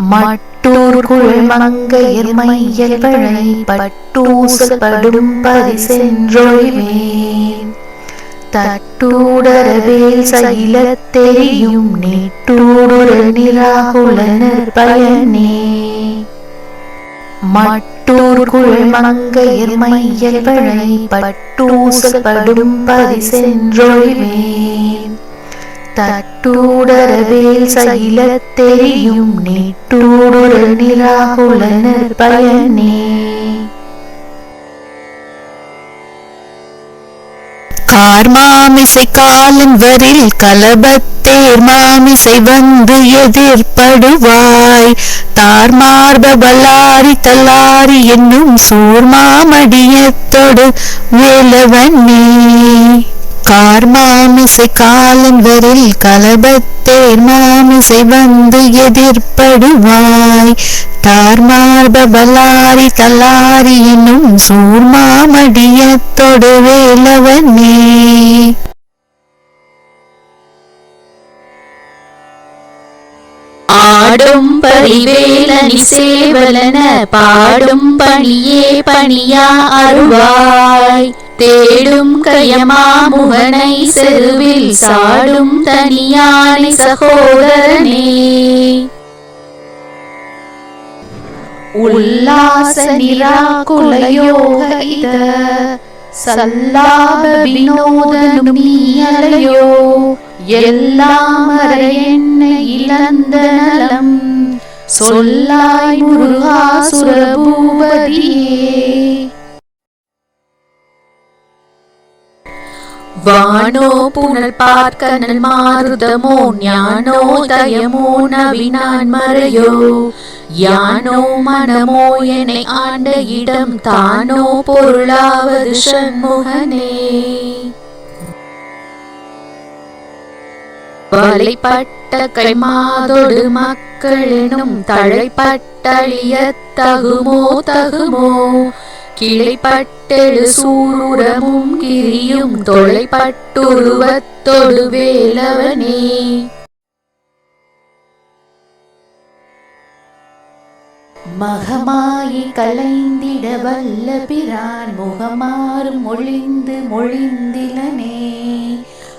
மட்டூர்குள் மங்கையர் மையல் பழை பட்டூசல் படும் தட்டூடரவேல் சைல தெரியும் நீட்டூடுர நிராகுலனர் பயனே. மட்டூர்குள் மங்கையர் மையல் பழை பட்டூசல் படும் பதி சென்றொழிவேன் தட்டூடரவேல் சைலத் தெரியும் நெட்டூடுர பயனே. கார்மாமிசை காலன் வரில் கலபத்தேர் மாமிசை வந்து எதிர்ப்படுவாய் தார்மார்ப பலாரி தல்லாரி என்னும் சூர்மாமடியத்தொடு வேலவன். நீ கார்மாமிசை காலன் வரில் கலபத்தேர் மாமிசை வந்து எதிர்ப்படுவாய் தார்மார்ப பலாரி தலாரி என்னும் சூர்மாமடியத்தொடு வேலவனே. ஆடும் பரிவேலனி சேவலன பாடும் பணியே பணியா அருவாய். தேடும் கயமா முகனை செருவில் சாடும் தனியானை சகோதரனே. உல்லாச நிராகுலயோக இத சல்லாப வினோதனுமியலையோ எல்லாம் அற இழந்த நலம். சொல்லாய் முருகாசுர பூபதியே வானோ புனல் பார்க்கனல் மாருதமோ ஞானோ தயமோ நவினான் மறையோ. யானோ மனமோ என்னை ஆண்ட இடம் தானோ பொருளாவது சண்முகனே. வலைப்பட்ட கைமாதொடு மக்களெனும் தழைப்பட்டழிய தகுமோ தகுமோ. கிளைப்பட்டெழு சூரமும் கிரியும் தொலைப்பட்டுருவத்தொடு வேலவனே மகமாயி கலைந்திட வல்ல பிரான் முகமாறும் ஒளிந்து மொழிந்திலனே.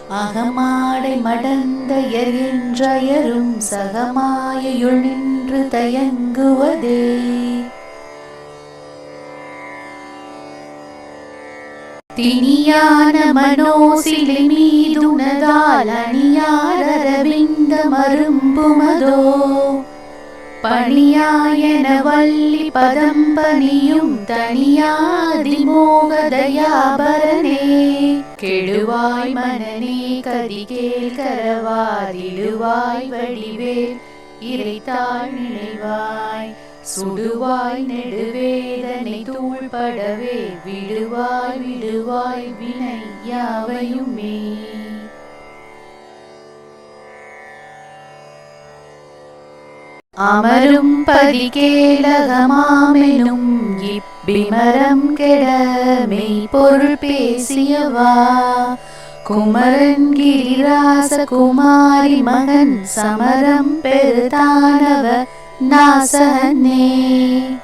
அகமாடை மடந்தையர் என்றயரும் சகமாயுள் தயங்குவதே. தினியான மனோசிலை மீதுனதால் அணியாரவிந்த மரும்புமதோ? பணியாயன வள்ளி பதம் பணியும் தனியாதிமோகதயாபரனே கெடுவாய் மனநே கதிகேல் கரவாதிடுவாய் வடிவேல் இறைத்தாள் நினைவாய். சுடுவாய் நெடுவேதனை தூள்படவே விடுவாய் விடுவாய் வினை யாவையுமே. அமரும் பதிகேலகமாமெனும் இப்பிமரம் கெட மெய்ப்பொருள் பேசியவா? குமரன் கிரிராச குமாரி மகன் சமரம் பெருதானவர் ना सहने